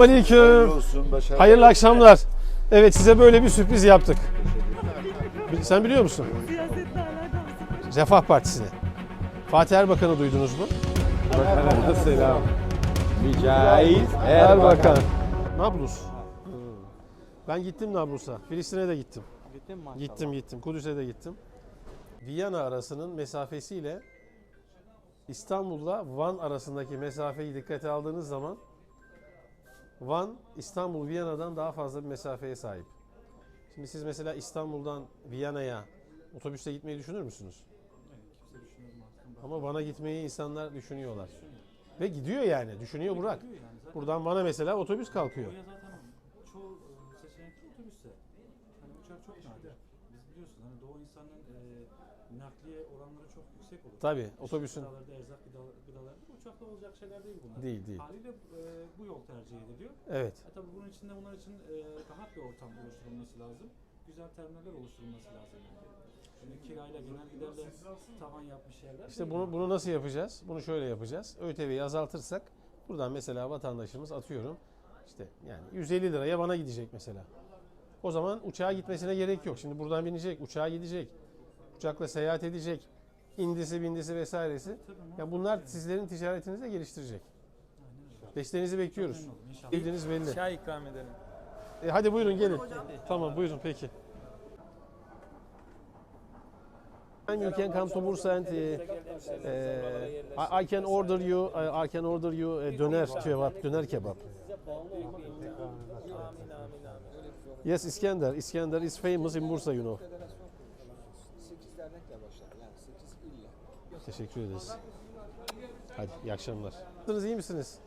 Aleyküm. olsun. Başarılı. Hayırlı akşamlar. Evet size böyle bir sürpriz yaptık. Sen biliyor musun? Refah Partisi'ne. Fatih Erbakan'ı duydunuz mu? Bakan'a selam. Mücahit Erbakan. Nablus. Ben gittim Nablus'a. Filistin'e de gittim. Gittin mi maşallah? Gittim gittim. Kudüs'e de gittim. Viyana arasının mesafesiyle İstanbul'la Van arasındaki mesafeyi dikkate aldığınız zaman Van İstanbul Viyana'dan daha fazla bir mesafeye sahip. Şimdi siz mesela İstanbul'dan Viyana'ya otobüste gitmeyi düşünür müsünüz? Ama Van'a gitmeyi insanlar düşünüyorlar. Ve gidiyor yani. Düşünüyor Burak. Buradan Van'a mesela otobüs kalkıyor. Ya zaten çoğu e, seçenekli otobüste. Hani uçak çok nadir. Biz biliyorsun hani doğu insanın e, nakliye oranları çok yüksek olur. Tabii otobüsün erzak gıdalar, uçakta olacak şeyler değil bunlar. değil değil. Haliyle e, bu yol tercih ediliyor. Evet. E, tabii bunun içinde bunlar için e, rahat bir ortam oluşturulması lazım. Güzel terminaller oluşturulması lazım. Şimdi kirayla genel giderle tavan yapmış yerler. İşte bunu bunu nasıl yapacağız? Bunu şöyle yapacağız. ÖTV'yi azaltırsak buradan mesela vatandaşımız atıyorum işte yani 150 liraya bana gidecek mesela. O zaman uçağa gitmesine gerek yok. Şimdi buradan binecek, uçağa gidecek. Uçakla seyahat edecek. İndisi, bindisi vesairesi. Tabii, Ya bunlar sizlerin ticaretinizi de geliştirecek. Desteğinizi bekliyoruz. Bildiğiniz belli. Çay ikram edelim. E, hadi buyurun gelin. Tamam buyurun peki. And you can come to Bursa and uh, uh, I, can order you I, I can order you a döner kebap, döner kebap. Yes, İskender. İskender is famous in Bursa, you know. Teşekkür ederiz. Hadi iyi akşamlar. Nasılsınız, iyi misiniz?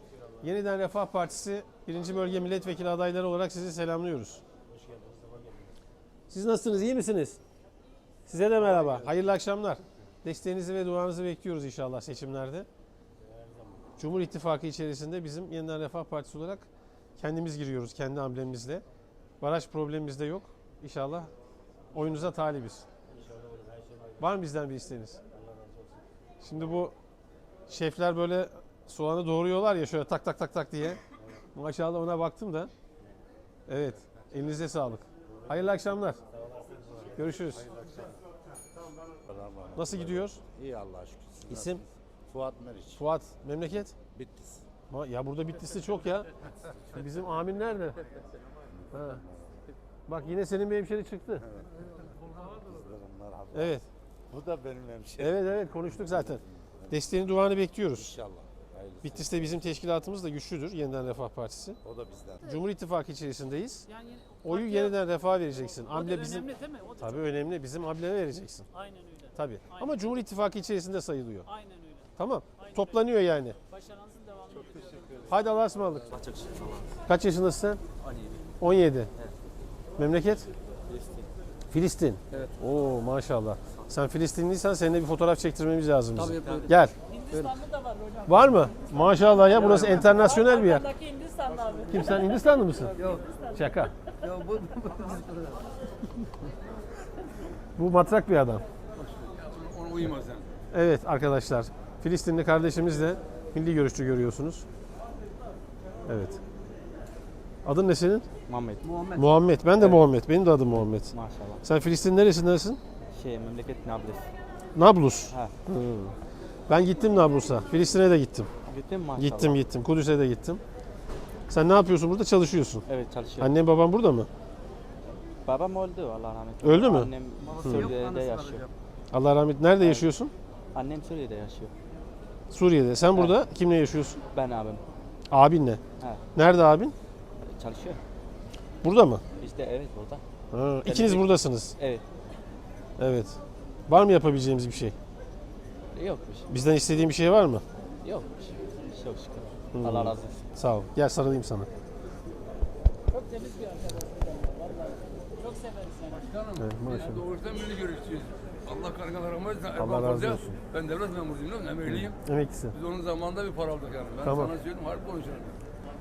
Yeniden Refah Partisi 1. Bölge Milletvekili adayları olarak sizi selamlıyoruz. Siz nasılsınız, iyi misiniz? Size de merhaba. Hayırlı akşamlar. Desteğinizi ve duanızı bekliyoruz inşallah seçimlerde. Cumhur İttifakı içerisinde bizim Yeniden Refah Partisi olarak kendimiz giriyoruz kendi amblemimizle. Baraj problemimiz de yok. İnşallah oyunuza talibiz. Var mı bizden bir isteğiniz? Şimdi bu şefler böyle soğanı doğruyorlar ya şöyle tak tak tak tak diye. Maşallah ona baktım da. Evet. Elinize sağlık. Hayırlı akşamlar. Görüşürüz. Nasıl gidiyor? İyi Allah'a şükür. Siz İsim? nasılsınız? Fuat Meriç. Fuat. Memleket? Bitlis. Ya burada Bitlis'te çok ya. Bizim Amin nerede? Ha. Bak yine senin bir hemşeri çıktı. Evet. Bu da benim hemşehrim. Evet evet konuştuk zaten. Desteğini duanı bekliyoruz. İnşallah. Hayırlısı. Bitlis'te bizim teşkilatımız da güçlüdür. Yeniden Refah Partisi. O da bizden. Cumhur İttifakı içerisindeyiz. Yani Oyu partiye- yeniden Refah vereceksin. o da Amble bizim önemli değil mi? O da tabii çok- önemli. Bizim ambleme vereceksin. Aynen öyle. Tabii. Aynen. Ama Cumhur İttifakı içerisinde sayılıyor. Aynen öyle. Tamam. Aynen Toplanıyor yani. Başarınızın devamını Çok teşekkür ederim. Hadi Allah'a ısmarladık. Kaç yaşındasın sen? 17. Memleket? Filistin. Evet. Oo maşallah. Sen Filistinliysen seninle bir fotoğraf çektirmemiz lazım. Tabii, buyurun. Gel. Hindistanlı da var hocam. Var mı? Maşallah ya burası internasyonel bir yer. Arkandaki Hindistanlı abi. Kim sen Hindistanlı mısın? Yok. Şaka. Bu matrak bir adam. Ona yani. Evet arkadaşlar. Filistinli kardeşimizle milli görüşçü görüyorsunuz. Evet. Adın ne senin? Muhammed. Muhammed. Ben de Muhammed. Benim de adım Muhammed. Maşallah. Sen Filistin neresindensin? Şey memleket Nablus. Nablus. Ha. Hı. Ben gittim Nablus'a. Filistin'e de gittim. Gittin mi maşallah? Gittim gittim. Kudüs'e de gittim. Sen ne yapıyorsun burada? Çalışıyorsun. Evet çalışıyor. Annen baban burada mı? Babam öldü Allah rahmet eylesin. Öldü mü? Annem Suriye'de yaşıyor. Allah rahmet. Nerede yaşıyorsun? Annem Suriye'de yaşıyor. Suriye'de. Sen burada kimle yaşıyorsun? Ben abim. Abinle. Ha. Nerede abin? Çalışıyor. Burada mı? İşte evet orada. Ha, ikiniz buradasınız. Evet. Evet. Var mı yapabileceğimiz bir şey? Yokmuş. Bizden istediğin bir şey var mı? Yokmuş. Çok şükür. Hmm. Allah razı olsun. Sağ ol. Gel sarılayım sana. Çok temiz bir arkadaş. Vallahi. Çok severiz yani. Evet, maşallah. Doğuştan beni görüştüğüz. Allah kankalar rahmet eylesin. Allah razı olsun. Ben devlet memuruyum, emekliyim. Emeklisi. Biz onun zamanında bir para aldık yani. Ben Tamam. sana söyleyeyim, harbi konuşuyorum.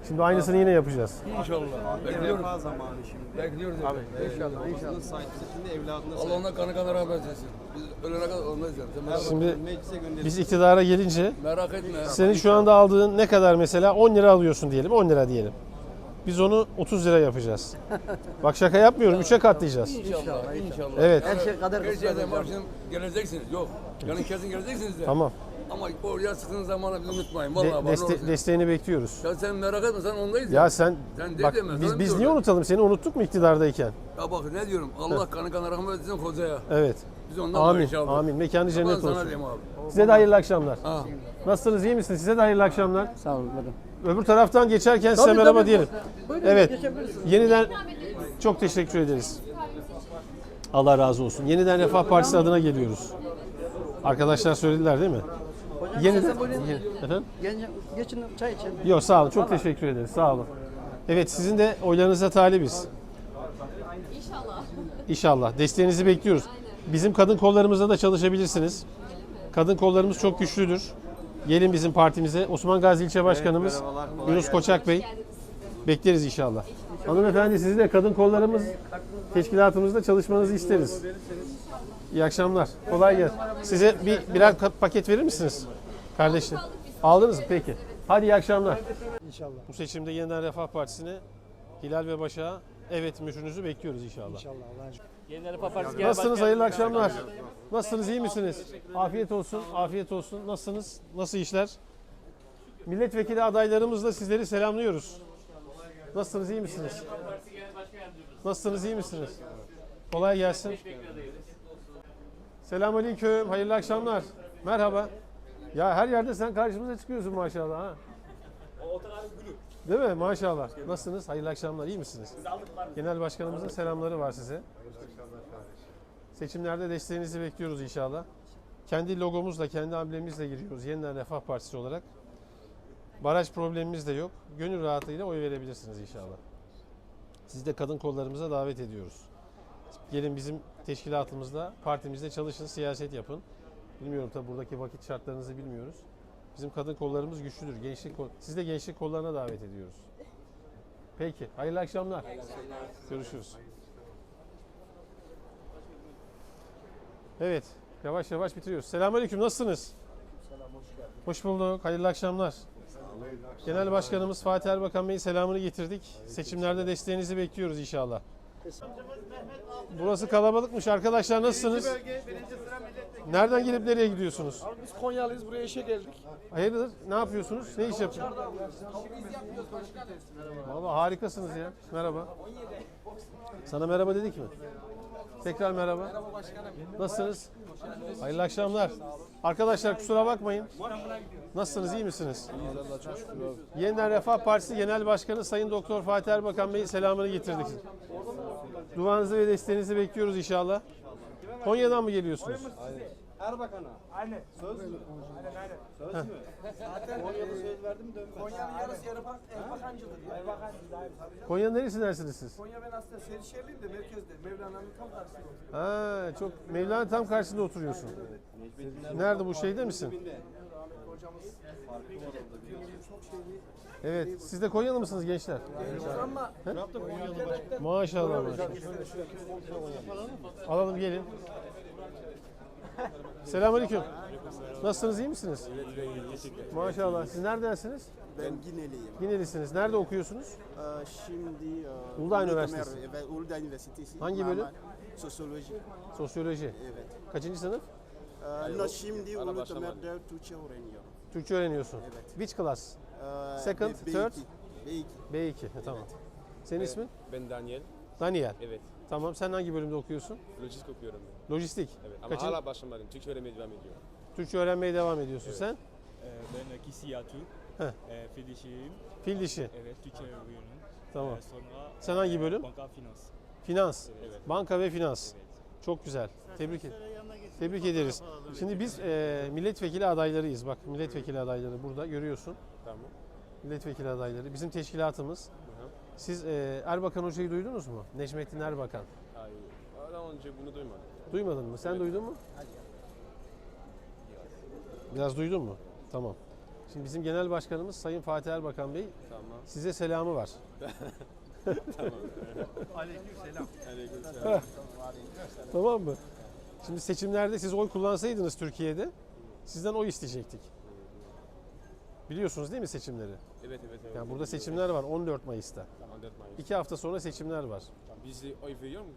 Şimdi aynısını yine yapacağız. İnşallah. Bekliyoruz. zamanı şimdi. Bekliyoruz. Abi. İnşallah. İnşallah sahiplisi şimdi evladına Allah ondan kanı kanı rahmet eylesin. Biz ölene kadar olmaz yani. Şimdi biz iktidara gelince merak etme. senin şu anda aldığın ne kadar mesela 10 lira alıyorsun diyelim. 10 lira diyelim. Biz onu 30 lira yapacağız. Bak şaka yapmıyorum. 3'e katlayacağız. İnşallah, inşallah. Evet. Yani şey kader Her şeyden geleceksiniz. Yok. Yani kesin geleceksiniz de. Tamam. Ama oraya çıktığınız zaman bizi unutmayın. De- Vallahi bana deste- olsun. desteğini bekliyoruz. Ya sen merak etme sen ondayız. Ya sen Sen de bak deme, biz sana biz niye unutalım? Seni unuttuk mu iktidardayken? Ya bak ne diyorum. Allah kanı kanı rahmet etsin hocaya. Evet. Biz ondan Amin. inşallah. Amin. Mekanı Ben cennet sana olsun. diyeyim abi. Size de hayırlı akşamlar. Ha. Nasılsınız? iyi misiniz? Size de hayırlı akşamlar. Sağ olun. buyurun. Öbür taraftan geçerken size Tabii, merhaba diyelim. Evet. Yeniden çok teşekkür ederiz. Allah razı olsun. Yeniden Refah Partisi adına geliyoruz. Arkadaşlar söylediler değil mi? Hocam Yeniden. size buyurun. Ye- Efendim? Geçin, geçin çay için. Yok sağ olun. Çok teşekkür ederiz. Sağ olun. Evet sizin de oylarınıza talibiz. İnşallah. İnşallah. Desteğinizi bekliyoruz. Bizim kadın kollarımızda da çalışabilirsiniz. Kadın kollarımız çok güçlüdür. Gelin bizim partimize. Osman Gazi İlçe Başkanımız Yunus Koçak Bey. Bekleriz inşallah. Hanımefendi sizi de kadın kollarımız teşkilatımızda çalışmanızı isteriz. İyi akşamlar. Kolay gelsin. Size bir birer paket verir misiniz? Kardeşim. Aldınız mı? Peki. Hadi iyi akşamlar. İnşallah. Bu seçimde yeniden Refah Partisi'ne Hilal ve Başak'a evet mührünüzü bekliyoruz inşallah. İnşallah. Allah'a şükür. Yeni Refah Partisi Genel Nasılsınız? Hayırlı akşamlar. Nasılsınız? iyi misiniz? Afiyet olsun. Afiyet olsun. Nasılsınız? Nasıl işler? Milletvekili adaylarımızla sizleri selamlıyoruz. Nasılsınız? iyi misiniz? Nasılsınız? iyi misiniz? Kolay gelsin. Selamünaleyküm. Hayırlı akşamlar. Merhaba. Ya her yerde sen karşımıza çıkıyorsun maşallah ha. Değil mi? Maşallah. Nasılsınız? Hayırlı akşamlar. İyi misiniz? Genel Başkanımızın selamları var size. Seçimlerde desteğinizi bekliyoruz inşallah. Kendi logomuzla, kendi amblemimizle giriyoruz yeniden Refah Partisi olarak. Baraj problemimiz de yok. Gönül rahatlığıyla oy verebilirsiniz inşallah. Sizi de kadın kollarımıza davet ediyoruz. Gelin bizim teşkilatımızda, partimizde çalışın, siyaset yapın. Bilmiyorum tabi buradaki vakit şartlarınızı bilmiyoruz. Bizim kadın kollarımız güçlüdür. Gençlik kol- Siz de gençlik kollarına davet ediyoruz. Peki, hayırlı akşamlar. Görüşürüz. Evet, yavaş yavaş bitiriyoruz. Selamünaleyküm, nasılsınız? hoş bulduk, hayırlı akşamlar. Genel Başkanımız Fatih Erbakan Bey'in selamını getirdik. Seçimlerde desteğinizi bekliyoruz inşallah. Burası kalabalıkmış arkadaşlar nasılsınız? Nereden gelip nereye gidiyorsunuz? Biz Konyalıyız buraya işe geldik. Hayırdır? Ne yapıyorsunuz? Ne iş yapıyorsunuz? Valla harikasınız ya. Merhaba. Sana merhaba dedik mi? Tekrar merhaba. Merhaba başkanım. Nasılsınız? Hayırlı akşamlar. Arkadaşlar kusura bakmayın. Nasılsınız? iyi misiniz? Yeniden Refah Partisi Genel Başkanı Sayın Doktor Fatih Erbakan Bey'in selamını getirdik. Duanızı ve desteğinizi bekliyoruz inşallah. Konya'dan mı geliyorsunuz? Erbakan'a. Aynen. Söz mü? Aynen aynen. Söz mü? Zaten Konya'da söz verdim dönmez. Konya'nın yarısı Erbakan, Erbakancıdır. Erbakancı daha Konya'nın neresindensiniz siz? Konya ben aslında Seydişehirliyim de merkezde. Mevlana'nın tam karşısında oturuyorum. Ha, çok Mevlana tam karşısında oturuyorsun. Nerede bu şeyde misin? Evet. Siz de Konyalı mısınız gençler? Ama Maşallah maşallah. Alalım gelin. Selamünaleyküm. Nasılsınız iyi misiniz? Maşallah. Siz neredensiniz? Ben Gineliyim. Ginelisiniz. Nerede okuyorsunuz? Ee, şimdi e, Uludağ Üniversitesi. Evet, Uludağ Üniversitesi. Hangi bölüm? Sosyoloji. Sosyoloji. Evet. Kaçıncı sınıf? Ee, no, şimdi Uludağ Mer'de Türkçe öğreniyorum. Türkçe öğreniyorsun. Evet. Which class? Ee, Second, B- third? B2. B2. B2. Ha, Tamam. Senin ismin? Ben Daniel. Daniel. Evet. Tamam. Sen hangi bölümde okuyorsun? Lojistik okuyorum ben. Lojistik. Evet. Ama Kaçın- hala başlamadım. Türkçe öğrenmeye devam ediyorum. Türkçe öğrenmeye devam ediyorsun sen. Ben Kisi Yatu. Heh. Ee, fil dişiyim. Fil dişi. Evet, Türkçe öğreniyorum. Tamam. Ee, sonra Sen hangi bölüm? banka finans. Finans. Evet. Banka ve finans. Çok güzel. Tebrik ederim. Tebrik ederiz. Şimdi biz e, milletvekili adaylarıyız. Bak milletvekili adayları burada görüyorsun. Tamam. Milletvekili adayları. Bizim teşkilatımız. Siz e, Erbakan Hoca'yı duydunuz mu? Necmettin Erbakan. Hayır. Daha önce bunu duymadım. Duymadın mı? Sen duydun mu? Biraz duydun mu? Tamam. Şimdi bizim genel başkanımız Sayın Fatih Erbakan Bey Tamam. size selamı var. Aleykümselam. Tamam mı? Şimdi seçimlerde siz oy kullansaydınız Türkiye'de sizden oy isteyecektik. Biliyorsunuz değil mi seçimleri? Evet evet evet. Yani burada seçimler var 14 Mayıs'ta. 14 Mayıs. İki hafta sonra seçimler var. Biz de oy veriyor mu?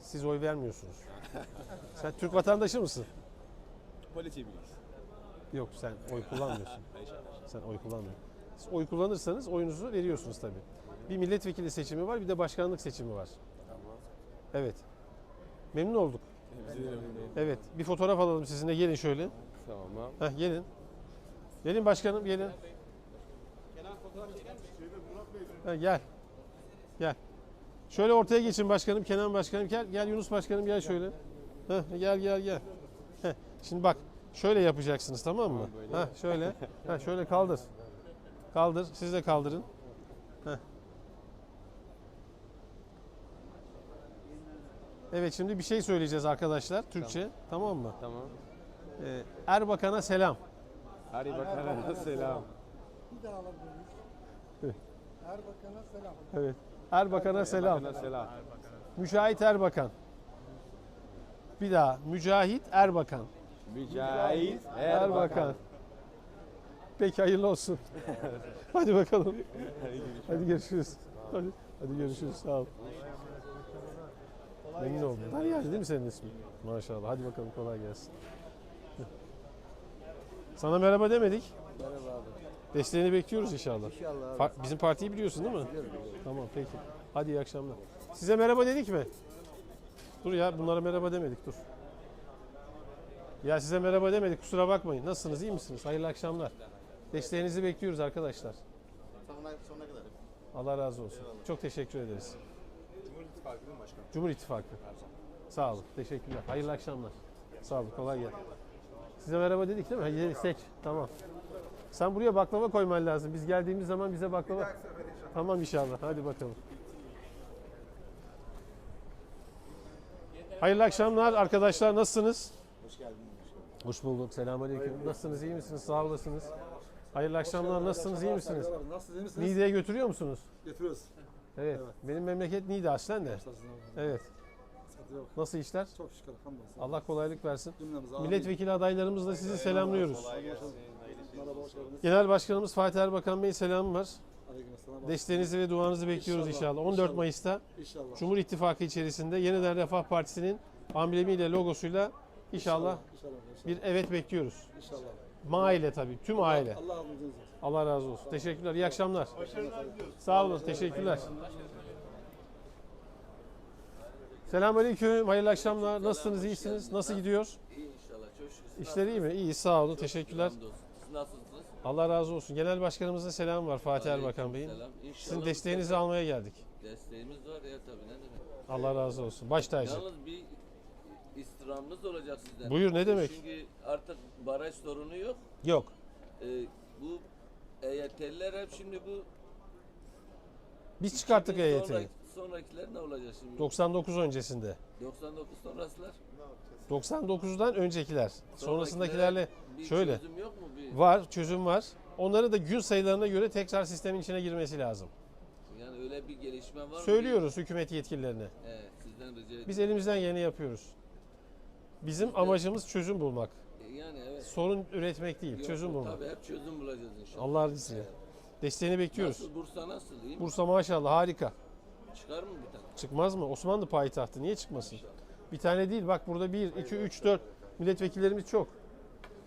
Siz oy vermiyorsunuz. Sen Türk vatandaşı mısın? Politik biliriz. Yok sen oy kullanmıyorsun. Sen oy kullanmıyorsun. Siz oy kullanırsanız oyunuzu veriyorsunuz tabii. Bir milletvekili seçimi var bir de başkanlık seçimi var. Tamam. Evet. Memnun olduk. Evet. Bir fotoğraf alalım sizinle. Gelin şöyle. Tamam. Heh, gelin. Gelin başkanım gelin. Ha, gel. Gel. Şöyle ortaya geçin başkanım, Kenan başkanım. Gel, gel Yunus başkanım gel şöyle. Heh, gel gel gel. Heh, şimdi bak şöyle yapacaksınız tamam mı? Ha, şöyle. Ha, şöyle kaldır. Kaldır. Siz de kaldırın. Heh. Evet şimdi bir şey söyleyeceğiz arkadaşlar Türkçe. Tamam, mı? Tamam. Ee, Erbakan'a selam. Bakalım. Selam. Bir daha alabilir miyiz? Erbakan'a selam. Evet. Erbakan'a selam. Bakana selam. Mücahit Erbakan. Bir daha. Mücahit Erbakan. Mücahit Erbakan. Peki hayırlı olsun. Hadi bakalım. Hadi görüşürüz. Hadi, hadi görüşürüz. Sağ ol. Memnun oldum. Derya'ydı değil mi senin ismin? Maşallah. Hadi bakalım kolay gelsin. Sana merhaba demedik. Merhaba abi. Desteğini bekliyoruz inşallah. İnşallah Fa- Bizim partiyi biliyorsun değil mi? Tamam peki. Hadi iyi akşamlar. Size merhaba dedik mi? Dur ya bunlara merhaba demedik dur. Ya size merhaba demedik kusura bakmayın. Nasılsınız iyi misiniz? Hayırlı akşamlar. Desteğinizi bekliyoruz arkadaşlar. Sonuna, sonuna kadar. Allah razı olsun. Çok teşekkür ederiz. İttifakı değil mi başkan? Cumhur İttifakı. Sağ olun. Teşekkürler. Hayırlı akşamlar. Sağ olun. Kolay gelsin. Size merhaba dedik değil mi? Hadi seç. Tamam. Sen buraya baklava koyman lazım. Biz geldiğimiz zaman bize baklava... Tamam inşallah. Hadi bakalım. Hayırlı akşamlar arkadaşlar. Nasılsınız? Hoş geldin. Hoş bulduk. Selamünaleyküm. Nasılsınız? iyi misiniz? Sağ olasınız. Hayırlı akşamlar. Nasılsınız? iyi misiniz? Nasılsınız? Niğde'ye götürüyor musunuz? Getiriyoruz. Evet. Benim memleket Niğde aslen de. Evet. Nasıl işler? Çok şükür. Hamdolsun. Allah kolaylık versin. Cümlemize. Milletvekili adaylarımızla sizi selamlıyoruz. Genel Başkanımız Fatih Erbakan Bey selamı var. Desteğinizi ve duanızı bekliyoruz İnşallah, inşallah. 14 inşallah. Mayıs'ta İnşallah. Cumhur İttifakı içerisinde Yeniden Refah Partisi'nin amblemiyle, logosuyla inşallah İnşallah. bir evet bekliyoruz. İnşallah. Aile tabii, tüm aile. Allah yardımcınız olsun. Allah razı olsun. Teşekkürler, iyi akşamlar. Sağ olun, teşekkürler. Selamünaleyküm, hayırlı akşamlar. Nasılsınız, iyisiniz? Nasıl gidiyor? İyi inşallah. Çok şükür. İşler iyi mi? İyi, sağ olun, teşekkürler. Siz nasılsınız? Allah razı olsun. Genel Başkanımıza selam var Fatih Erbakan Bey'in. Sizin desteğinizi almaya geldik. Desteğimiz var ya tabii ne demek. Allah razı olsun. Baş tacı. Yalnız bir istirhamımız olacak sizden. Buyur, ne demek? Çünkü artık baraj sorunu yok. Yok. Ee, bu EYT'liler hep şimdi bu Biz çıkarttık 2000 EYT'yi. sonraki- Sonrakiler ne olacak şimdi? 99 öncesinde. 99 sonrasılar. 99'dan öncekiler. Sonrasındakilerle bir şöyle. çözüm yok mu? Bir, var, çözüm var. Onları da gün sayılarına göre tekrar sistemin içine girmesi lazım. yani öyle bir gelişme var mı? Söylüyoruz hükümet yetkililerine. Evet, sizden rica ediyorum. Biz elimizden geleni yapıyoruz. Bizim amacımız çözüm bulmak. E, Yani evet. Sorun üretmek değil, Yok, çözüm bulmak. Tabii hep çözüm bulacağız inşallah. Allah izniyle. Desteğini bekliyoruz. Nasıl Bursa nasıl iyi mi? Bursa maşallah harika. Çıkar mı bir tane? Çıkmaz mı? Osmanlı payitahtı. Niye çıkmasın? Bir tane değil. Bak burada 1, 2, 3, 4 milletvekillerimiz çok.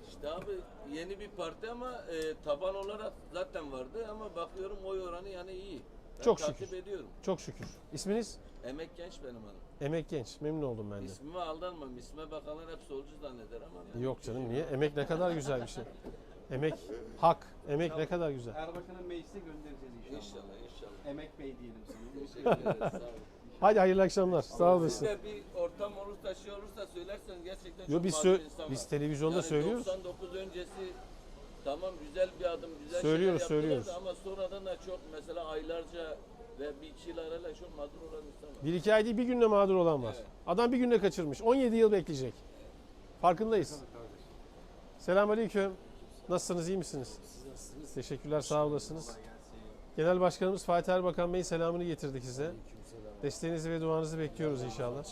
İşte abi yeni bir parti ama e, taban olarak zaten vardı ama bakıyorum oy oranı yani iyi. Çok takip şükür. ediyorum. Çok şükür. İsminiz? Emek genç benim hanım. Emek Genç. Memnun oldum ben de. İsmime aldanmam. İsme bakanlar hep solcu zanneder ama. ben- Yok canım niye? Emek ne kadar güzel bir şey. Emek, hak, emek ne kadar güzel. Erbakan'ı meclise göndereceğiz inşallah. İnşallah inşallah. Emek Bey diyelim sana. Teşekkür ederiz. Sağ olun. Hadi hayırlı akşamlar. Sağ olasın. Size bir ortam olursa şey olursa söylerseniz gerçekten Yo çok biz sö- insan biz var. televizyonda Yani söylüyoruz. 99 öncesi tamam güzel bir adım, güzel Söylüyoruz, şeyler söylüyoruz. ama sonradan da çok mesela aylarca ve bir iki yıl arayla çok mağdur olan insan var. Bir iki ay değil bir günde mağdur olan var. Evet. Adam bir günde kaçırmış. 17 yıl bekleyecek. Farkındayız. Selamünaleyküm. Nasılsınız? iyi misiniz? Teşekkürler. Sağ olasınız. Genel Başkanımız Fatih Erbakan Bey'in selamını getirdik size. Desteğinizi ve duanızı bekliyoruz inşallah.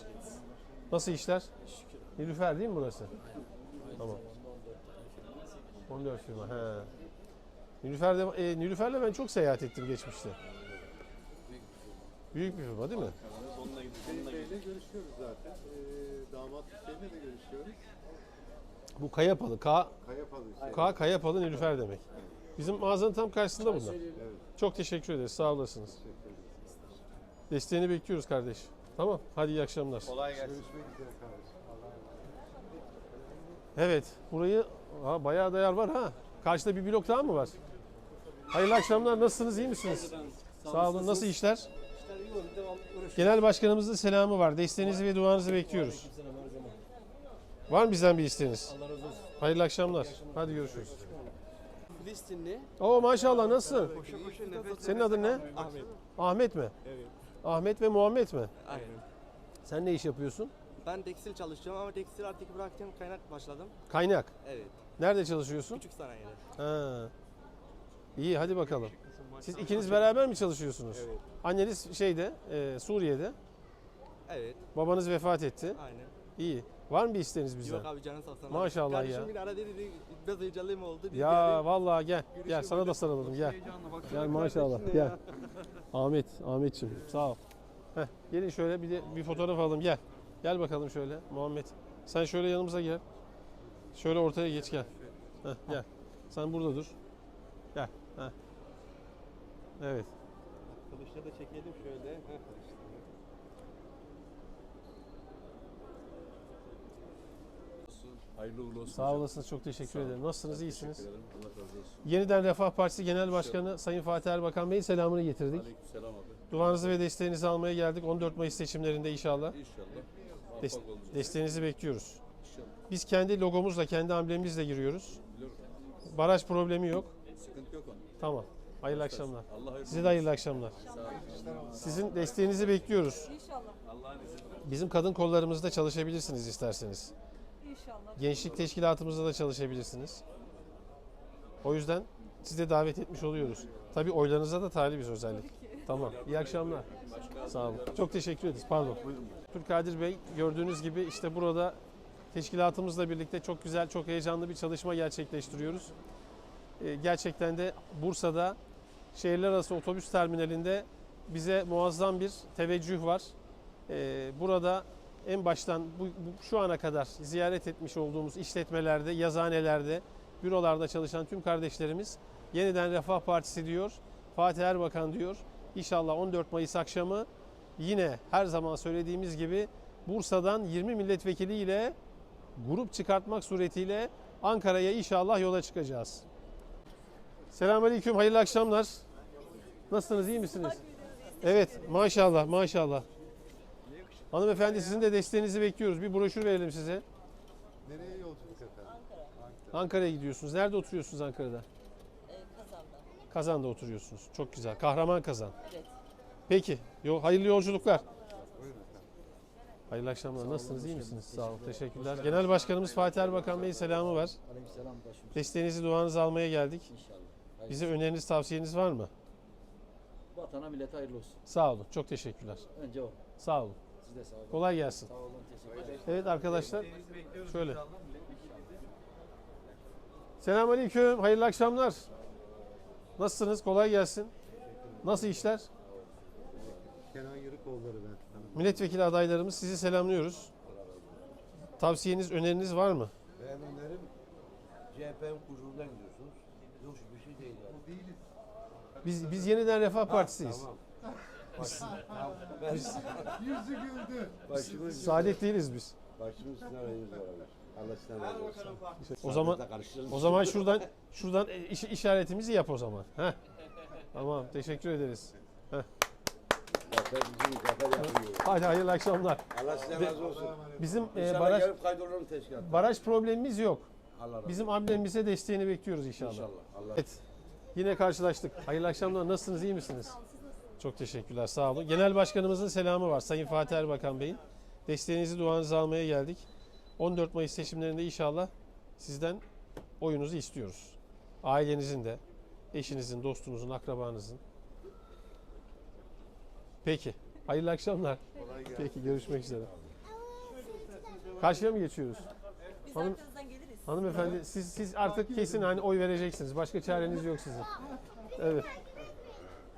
Nasıl işler? Nilüfer değil mi burası? Tamam. 14 firma. He. Nilüfer'de, e, Nilüfer'le ben çok seyahat ettim geçmişte. Büyük bir firma değil mi? Hüseyin Bey'le görüşüyoruz zaten. Ee, damat Hüseyin'le de görüşüyoruz. Bu Kayapalı. K, Kayapalı Hüseyin. K Kayapalı Nilüfer demek. Bizim mağazanın tam karşısında bunlar. Evet. Çok teşekkür ederiz. Sağ olasınız. Desteğini bekliyoruz kardeş. Tamam. Hadi iyi akşamlar. Kolay gelsin. Görüşmek üzere kardeşim. Evet. Burayı ha, bayağı da yer var ha. Karşıda bir blok daha mı var? Hayırlı akşamlar. Nasılsınız? iyi misiniz? Sağ olun. Nasıl işler? İşler iyi oldu. Devam uğraşıyoruz. Genel Başkanımızın selamı var. Desteğinizi ve duanızı bekliyoruz. Var mı bizden bir isteğiniz? Allah razı olsun. Hayırlı akşamlar. Hadi görüşürüz. Filistinli. Oo maşallah nasılsın? Koşa koşa nefes. Senin adın ne? Ahmet. Ahmet mi? Evet. Ahmet ve Muhammed mi? Aynen. Sen ne iş yapıyorsun? Ben tekstil çalışıyorum ama tekstil artık bıraktım kaynak başladım. Kaynak. Evet. Nerede çalışıyorsun? Küçük sanayide. Ha. İyi hadi bakalım. Siz ikiniz beraber mi çalışıyorsunuz? Evet. Anneniz şeyde, e, Suriye'de. Evet. Babanız vefat etti. Aynen. İyi. Var mı bir isteğiniz bizden? Yok abi canın sağ olsun. Maşallah ya. Kardeşim yine aradı dedi biraz heyecanlı mı oldu? Dedi, Ya geldim. vallahi gel. Gel sana da sarılalım gel. Gel maşallah gel. Ahmet, Ahmetçim sağ ol. Heh, gelin şöyle bir de bir fotoğraf alalım gel. Gel bakalım şöyle Muhammed. Sen şöyle yanımıza gel. Şöyle ortaya geç gel. Heh, gel. Sen burada dur. Gel. Heh. Evet. Kılıçları da çekelim şöyle. Hayırlı uğurlu olsun. Sağ olasınız. Çok teşekkür ederim. Nasılsınız? iyisiniz? Teşekkür ederim. Allah razı olsun. Yeniden Refah Partisi Genel Başkanı Sayın Fatih Erbakan Bey'in selamını getirdik. Aleykümselam abi. Duanızı ve desteğinizi almaya geldik. 14 Mayıs seçimlerinde inşallah. İnşallah. Des- Muvaffak olacağız. desteğinizi bekliyoruz. İnşallah. Biz kendi logomuzla, kendi amblemimizle giriyoruz. Baraj problemi yok. Sıkıntı yok onun. Tamam. Hayırlı akşamlar. Allah hayırlı Size de hayırlı akşamlar. Sizin desteğinizi bekliyoruz. İnşallah. Allah'ın izniyle. Bizim kadın kollarımızda çalışabilirsiniz isterseniz. İnşallah. Gençlik teşkilatımızda da çalışabilirsiniz. O yüzden sizi de davet etmiş oluyoruz. Tabii oylarınıza da talibiz özellikle. Tamam. İyi akşamlar. Sağ olun. Çok teşekkür ederiz. Pardon. Türkadir Bey gördüğünüz gibi işte burada teşkilatımızla birlikte çok güzel, çok heyecanlı bir çalışma gerçekleştiriyoruz. Ee, Gerçekten de Bursa'da şehirler arası otobüs terminalinde bize muazzam bir teveccüh var. Ee, Burada en baştan bu, şu ana kadar ziyaret etmiş olduğumuz işletmelerde, yazıhanelerde, bürolarda çalışan tüm kardeşlerimiz yeniden Refah Partisi diyor, Fatih Erbakan diyor. İnşallah 14 Mayıs akşamı yine her zaman söylediğimiz gibi Bursa'dan 20 milletvekili ile grup çıkartmak suretiyle Ankara'ya inşallah yola çıkacağız. Selamünaleyküm, hayırlı akşamlar. Nasılsınız, iyi misiniz? Evet, maşallah, maşallah. Hanımefendi sizin de desteğinizi bekliyoruz. Bir broşür verelim size. Nereye yolculuk efendim? Ankara'ya gidiyorsunuz. Nerede oturuyorsunuz Ankara'da? Kazan'da. Kazan'da oturuyorsunuz. Çok güzel. Kahraman Kazan. Evet. Peki. Yo, hayırlı yolculuklar. Hayırlı akşamlar. Nasılsınız? iyi misiniz? Sağ olun. Teşekkürler. Genel Başkanımız Fatih Erbakan Bey'in selamı var. Aleykümselam. Desteğinizi, duanızı almaya geldik. İnşallah. Bize öneriniz, tavsiyeniz var mı? Vatana millete hayırlı olsun. Sağ olun. Çok teşekkürler. Önce o. Sağ olun. Siz de sağ olun. Kolay gelsin. Sağ olun. Teşekkür ederim. Evet arkadaşlar. Şöyle. Selamünaleyküm. Hayırlı akşamlar. Nasılsınız? Kolay gelsin. Nasıl işler? Ben. Milletvekili adaylarımız sizi selamlıyoruz. Tavsiyeniz, öneriniz var mı? Benim önerim CHP'nin kuyruğundan gidiyorsunuz. Yok bir şey değil yani. Biz biz yeniden Refah Partisiyiz. Yüzü güldü. Başımız, Saadet değiliz biz. başımız sınavımız var abi. Allah sizden razı olsun. O zaman o zaman şuradan şuradan iş, işaretimizi yap o zaman. Heh. Tamam, teşekkür ederiz. Zafer bizim yapıyor. Hadi hayırlı akşamlar. Allah sizden razı olsun. Bizim e, İnşallah baraj gelip kaydolalım teşkilat. baraj problemimiz yok. Allah razı olsun. Bizim amblemimize desteğini bekliyoruz inşallah. İnşallah. Allah Evet. Yine karşılaştık. Hayırlı akşamlar. Nasılsınız? iyi misiniz? Çok teşekkürler. Sağ olun. Genel Başkanımızın selamı var. Sayın Fatih Erbakan Bey'in. Desteğinizi, duanızı almaya geldik. 14 Mayıs seçimlerinde inşallah sizden oyunuzu istiyoruz. Ailenizin de, eşinizin, dostunuzun, akrabanızın. Peki. Hayırlı akşamlar. Peki görüşmek üzere. Karşıya mı geçiyoruz? Biz Hanım- arkanızdan geliriz. Hanımefendi siz siz artık kesin hani oy vereceksiniz. Başka çareniz yok sizin. Evet.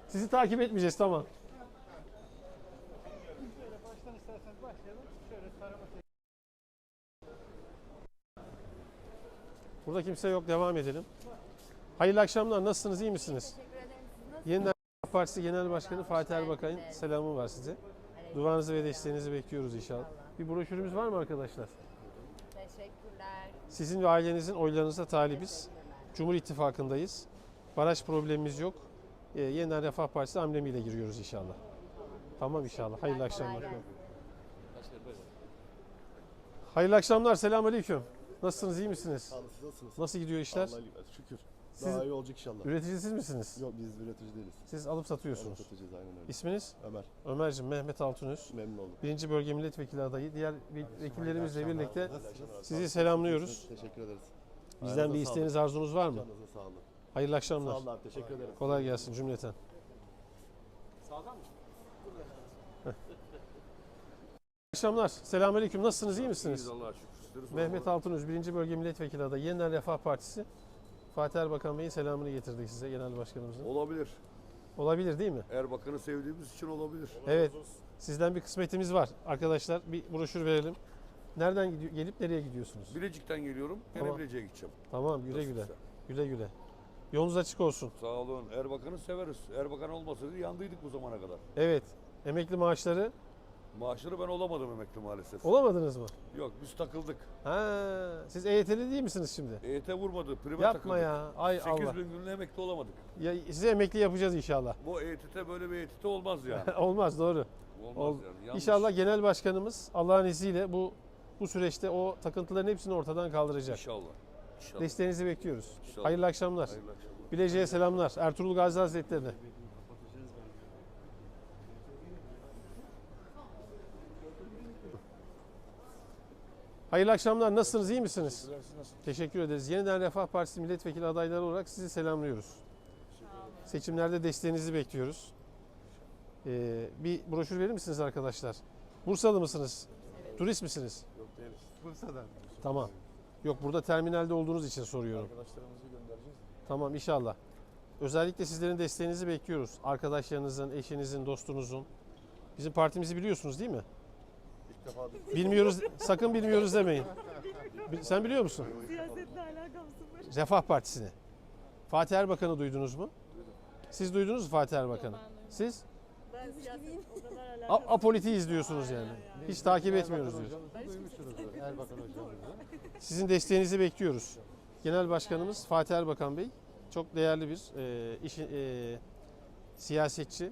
Sizi takip etmeyeceğiz tamam. Şöyle baştan isterseniz başlayalım. Şöyle tarama Burada kimse yok devam edelim. Hayırlı akşamlar. Nasılsınız? iyi misiniz? Teşekkür ederim. Siz nasılsınız? Yeniden Refah Partisi Genel Başkanı Fatih Erbakan'ın selamı var size. Duanızı ve desteğinizi bekliyoruz inşallah. Bir broşürümüz var mı arkadaşlar? Teşekkürler. Sizin ve ailenizin oylarınıza talibiz. Cumhur İttifakı'ndayız. Baraj problemimiz yok. Ee, yeniden Refah Partisi amblemiyle giriyoruz inşallah. Tamam inşallah. Hayırlı akşamlar. Hayırlı akşamlar. Selamun Aleyküm. Nasılsınız? iyi misiniz? Sağ olun, siz nasılsınız? Nasıl gidiyor işler? Vallahi şükür. Siz Daha iyi olacak inşallah. üreticisiz misiniz? Yok biz üretici değiliz. Siz alıp satıyorsunuz. Satacağız aynen öyle. İsminiz? Ömer Ömerciğim Mehmet Altunöz. memnun oldum. Birinci bölge milletvekili adayı. Diğer vekillerimizle birlikte sizi selamlıyoruz. Teşekkür ederiz. Bizden Ayağınıza bir isteğiniz, arzunuz var mı? Canınıza sağ olun. Hayırlı akşamlar. Sağ olun abi teşekkür ederim. Kolay gelsin cümleten. Heh. akşamlar. Selamünaleyküm. Nasılsınız? iyi misiniz? Allah'a şükür. Mehmet Altunöz, birinci bölge milletvekili adayı. Yeniden Refah Partisi. Fatih Erbakan Bey'in selamını getirdik size genel başkanımızın. Olabilir. Olabilir değil mi? Erbakan'ı sevdiğimiz için olabilir. Evet. Sizden bir kısmetimiz var. Arkadaşlar bir broşür verelim. Nereden gidiyor, gelip nereye gidiyorsunuz? Bilecik'ten geliyorum. Gene Tamam. Bilecik'e gideceğim. Tamam güle güle. Nasılsa. Güle güle. Yolunuz açık olsun. Sağ olun. Erbakan'ı severiz. Erbakan olmasaydı yandıydık bu zamana kadar. Evet. Emekli maaşları Maaşını ben olamadım emekli maalesef. olamadınız mı? Yok biz takıldık. Ha, siz EYT'li değil misiniz şimdi? EYT vurmadı. Prime Yapma takıldık. ya. Ay 8 Allah. bin günlüğüne emekli olamadık. Ya, sizi emekli yapacağız inşallah. Bu EYT böyle bir EYT olmaz yani. Olmaz doğru. Olmaz Ol- yani. Yanlış. İnşallah genel başkanımız Allah'ın izniyle bu bu süreçte o takıntıların hepsini ortadan kaldıracak. İnşallah. İnşallah. Desteğinizi bekliyoruz. İnşallah. Hayırlı akşamlar. Hayırlı akşamlar. Bilecik'e selamlar. Ertuğrul Gazi Hazretleri'ne. Hayırlı akşamlar. Nasılsınız? iyi misiniz? Teşekkür ederiz. Yeniden Refah Partisi milletvekili adayları olarak sizi selamlıyoruz. Seçimlerde desteğinizi bekliyoruz. Ee, bir broşür verir misiniz arkadaşlar? Bursalı mısınız? Turist misiniz? Yok değiliz. Bursa'dan. Tamam. Yok burada terminalde olduğunuz için soruyorum. Arkadaşlarımızı göndereceğiz. Tamam inşallah. Özellikle sizlerin desteğinizi bekliyoruz. Arkadaşlarınızın, eşinizin, dostunuzun. Bizim partimizi biliyorsunuz değil mi? İlk defa da Bilmiyoruz, sakın bilmiyoruz demeyin. Sen biliyor musun? Siyasetle alakam sıfır. Refah Partisi'ni. Fatih Erbakan'ı duydunuz mu? Siz duydunuz mu Fatih Erbakan'ı? Siz? Ben siyaset o kadar alakam A- apolitiği izliyorsunuz yani. Hiç takip etmiyoruz diyor. Duymuşsunuzdur Erbakan hocamızı. Sizin desteğinizi bekliyoruz. Genel Başkanımız Fatih Erbakan Bey çok değerli bir e, işi- e, siyasetçi.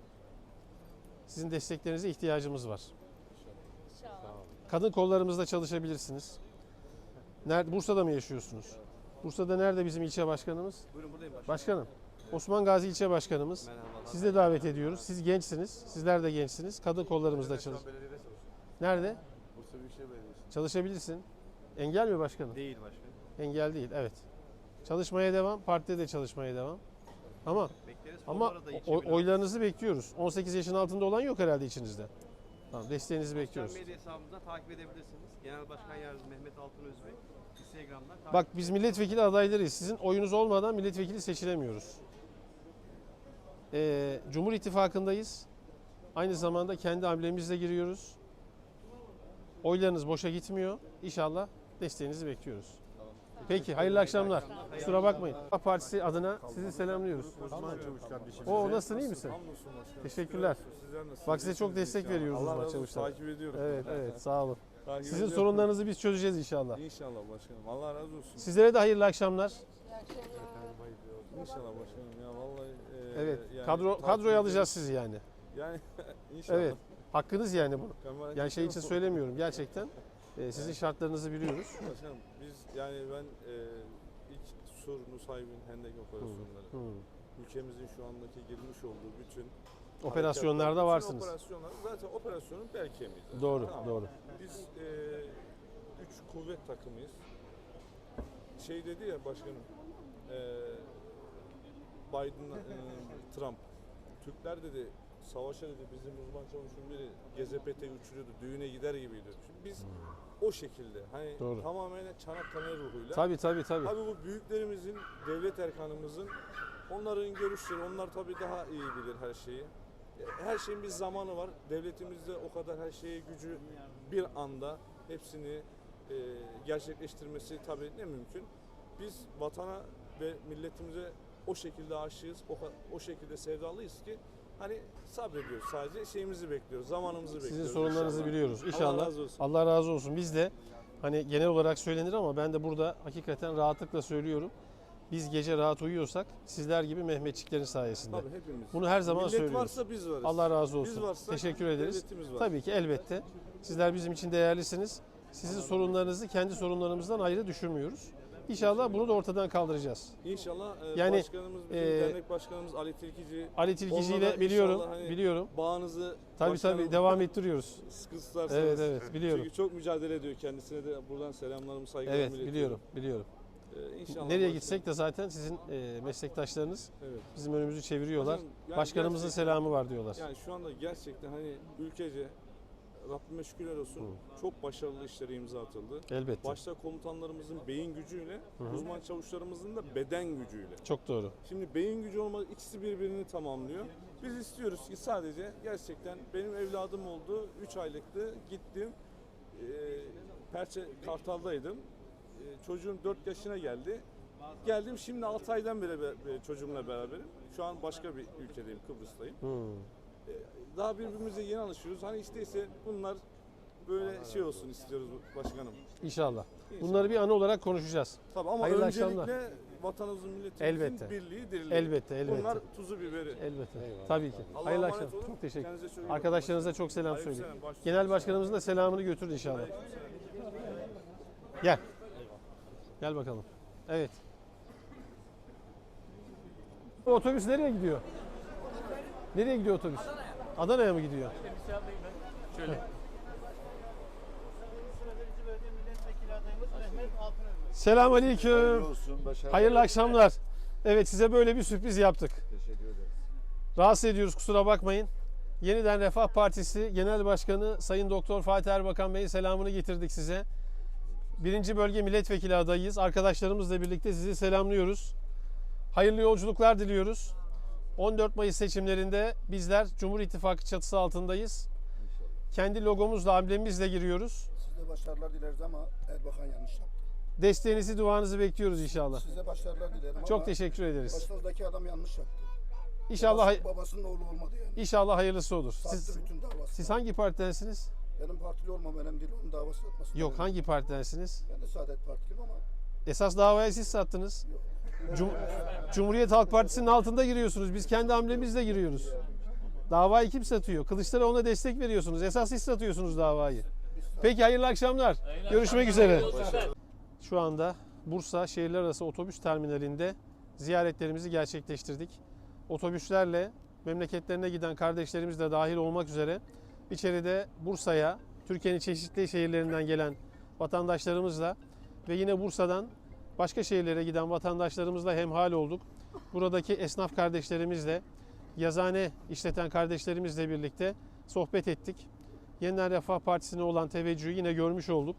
Sizin desteklerinize ihtiyacımız var. Kadın kollarımızda çalışabilirsiniz. Nerede, Bursa'da mı yaşıyorsunuz? Bursa'da nerede bizim ilçe başkanımız? Buyurun buradayım başkanım. Başkanım. Osman Gazi ilçe başkanımız. Sizi de davet ediyoruz. Siz gençsiniz. Sizler de gençsiniz. Kadın kollarımızda çalış. Nerede? Bursa Büyükşehir Belediyesi. Çalışabilirsin. Engel mi başkanım? Değil başkanım. Engel değil. Evet. Çalışmaya devam. Partide de çalışmaya devam. Ama Bekleriz. ama oylarınızı bekliyoruz. 18 yaşın altında olan yok herhalde içinizde. Tamam, desteğinizi bekliyoruz. Medya hesabımızda takip edebilirsiniz. Genel Başkan Yardımcısı Mehmet Altın Özbey. Instagram'dan takip Bak biz milletvekili adaylarıyız. Sizin oyunuz olmadan milletvekili seçilemiyoruz. Ee, Cumhur İttifakı'ndayız. Aynı zamanda kendi amblemimizle giriyoruz. Oylarınız boşa gitmiyor. İnşallah desteğinizi bekliyoruz. Peki hayırlı akşamlar. Kusura bakmayın. AK Partisi adına sizi selamlıyoruz. Osman Çavuş kardeşim. O nasılsın iyi misin? Teşekkürler. Bak size çok destek veriyoruz Allah Uzman razı olsun. Çavuşlar. Takip ediyorum. Evet evet sağ olun. Sizin sorunlarınızı biz çözeceğiz inşallah. İnşallah başkanım. Allah razı olsun. Sizlere de hayırlı akşamlar. İnşallah başkanım ya vallahi. e, Evet. yani Kadro kadroya alacağız sizi yani. Yani inşallah. Evet. Hakkınız yani bu. Yani şey için söylemiyorum gerçekten. e, sizin şartlarınızı biliyoruz. Başkanım yani ben e, ilk Sur Nusaybin Hendek operasyonları. Hı. Ülkemizin şu andaki girmiş olduğu bütün Operasyonlarda varsınız. Operasyonlar zaten operasyonun bel kemiği. zaten. Doğru, Tamam. doğru. Biz e, üç kuvvet takımıyız. Şey dedi ya başkanım, e, Biden, e, Trump, Türkler dedi savaşa dedi bizim uzman çavuşun biri Gezepete'yi uçuruyordu. Düğüne gider gibiydi. Şimdi biz o şekilde hani Doğru. tamamen Çanakkale ruhuyla. Tabii tabii tabii. Tabii bu büyüklerimizin, devlet erkanımızın onların görüşleri, onlar tabii daha iyi bilir her şeyi. Her şeyin bir zamanı var. Devletimizde o kadar her şeye gücü bir anda hepsini e, gerçekleştirmesi tabii ne mümkün. Biz vatana ve milletimize o şekilde aşığız, o, o şekilde sevdalıyız ki hani sabrediyoruz sadece şeyimizi bekliyoruz, zamanımızı bekliyoruz. Sizin sorunlarınızı İnşallah. biliyoruz. Allah İnşallah. razı olsun. Allah razı olsun. Biz de hani genel olarak söylenir ama ben de burada hakikaten rahatlıkla söylüyorum. Biz gece rahat uyuyorsak sizler gibi Mehmetçiklerin sayesinde. Tabii hepimiz. Bunu her zaman Millet söylüyoruz. varsa biz varız. Allah razı olsun. Biz varsak Teşekkür ederiz. var. Tabii ki elbette. Sizler bizim için değerlisiniz. Sizin sorunlarınızı kendi sorunlarımızdan ayrı düşünmüyoruz. İnşallah bunu da ortadan kaldıracağız. İnşallah e, Yani, başkanımız, bizim e, dernek başkanımız Ali Tilkici. Ali Tilkici ile biliyorum, hani biliyorum. Bağınızı Tabii tabii devam ettiriyoruz. sıkı tutarsanız. Evet evet biliyorum. Çünkü çok mücadele ediyor kendisine de buradan selamlarımı saygılarımı Evet iletiyorum. biliyorum, biliyorum. E, inşallah Nereye başkanım. gitsek de zaten sizin e, meslektaşlarınız Evet. bizim önümüzü çeviriyorlar. Hocam, yani Başkanımızın selamı var diyorlar. Yani şu anda gerçekten hani ülkece Rabbime şükürler olsun çok başarılı işlere imza atıldı. Elbette. Başta komutanlarımızın beyin gücüyle, Hı hı. uzman çavuşlarımızın da beden gücüyle. Çok doğru. Şimdi beyin gücü olmadı ikisi birbirini tamamlıyor. Biz istiyoruz ki sadece gerçekten benim evladım oldu 3 aylıktı gittim e, Perçe Kartal'daydım. E, çocuğum 4 yaşına geldi. Geldim şimdi 6 aydan beri be- be- çocuğumla beraberim. Şu an başka bir ülkedeyim Kıbrıs'tayım. Hmm. E, daha birbirimize yeni alışıyoruz. Hani isteyse bunlar böyle şey olsun istiyoruz başkanım. İnşallah. İnşallah. Bunları bir anı olarak konuşacağız. Tabii ama Hayırlı öncelikle akşamlar. vatanımızın milletimizin Elbette. birliği dirliği. Elbette, elbette. Bunlar tuzu biberi. Elbette. Tabii ki. Allah'a Hayırlı emanet akşamlar. olun. Çok teşekkür. Kendinize çok iyi bakın. Arkadaşlarınıza çok selam Aleykümselam, söyleyin. baş üstüne. Genel başkanımızın da selamını götürün inşallah. Gel. Gel bakalım. Evet. Bu otobüs nereye gidiyor? Nereye gidiyor otobüs? Adana'ya mı gidiyor? Selam aleyküm. olsun, başarılar. Hayırlı akşamlar. Evet size böyle bir sürpriz yaptık. Teşekkür ederiz. Rahatsız ediyoruz kusura bakmayın. Yeniden Refah Partisi Genel Başkanı Sayın Doktor Fatih Erbakan Bey'in selamını getirdik size. Birinci bölge milletvekili adayıyız. Arkadaşlarımızla birlikte sizi selamlıyoruz. Hayırlı yolculuklar diliyoruz. 14 Mayıs seçimlerinde bizler Cumhur İttifakı çatısı altındayız. Kendi logomuzla, amblemimizle giriyoruz. Size başarılar dileriz ama Erbakan yanlış yaptı. Desteğinizi, duanızı bekliyoruz inşallah. Size başarılar dilerim Çok ama teşekkür ederiz. başınızdaki adam yanlış yaptı. İnşallah Babası- babasının oğlu olmadı yani. inşallah hayırlısı olur. Sattı Siz bütün davası. siz hangi partidensiniz? Benim partili olmam önemli değil. Onun davası atması. Yok önemli. hangi partidensiniz? Ben de Saadet Partiliyim ama Esas davaya siz sattınız. Cum- Cumhuriyet Halk Partisi'nin altında giriyorsunuz. Biz kendi amblemimizle giriyoruz. Davayı kim satıyor? Kılıçdaroğlu'na destek veriyorsunuz. Esas siz satıyorsunuz davayı. Peki hayırlı akşamlar. Görüşmek üzere. Şu anda Bursa Şehirler Arası Otobüs Terminali'nde ziyaretlerimizi gerçekleştirdik. Otobüslerle memleketlerine giden kardeşlerimiz de dahil olmak üzere içeride Bursa'ya, Türkiye'nin çeşitli şehirlerinden gelen vatandaşlarımızla ve yine Bursa'dan başka şehirlere giden vatandaşlarımızla hemhal olduk. Buradaki esnaf kardeşlerimizle, yazane işleten kardeşlerimizle birlikte sohbet ettik. Yeniden Refah Partisi'ne olan teveccühü yine görmüş olduk.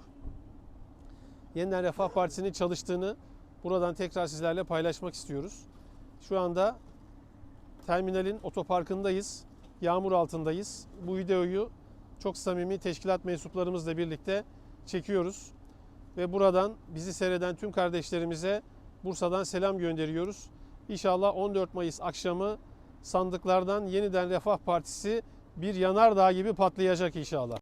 Yeniden Refah Partisi'nin çalıştığını buradan tekrar sizlerle paylaşmak istiyoruz. Şu anda terminalin otoparkındayız. Yağmur altındayız. Bu videoyu çok samimi teşkilat mensuplarımızla birlikte çekiyoruz. Ve buradan bizi seyreden tüm kardeşlerimize Bursa'dan selam gönderiyoruz. İnşallah 14 Mayıs akşamı sandıklardan yeniden Refah Partisi bir yanardağ gibi patlayacak inşallah.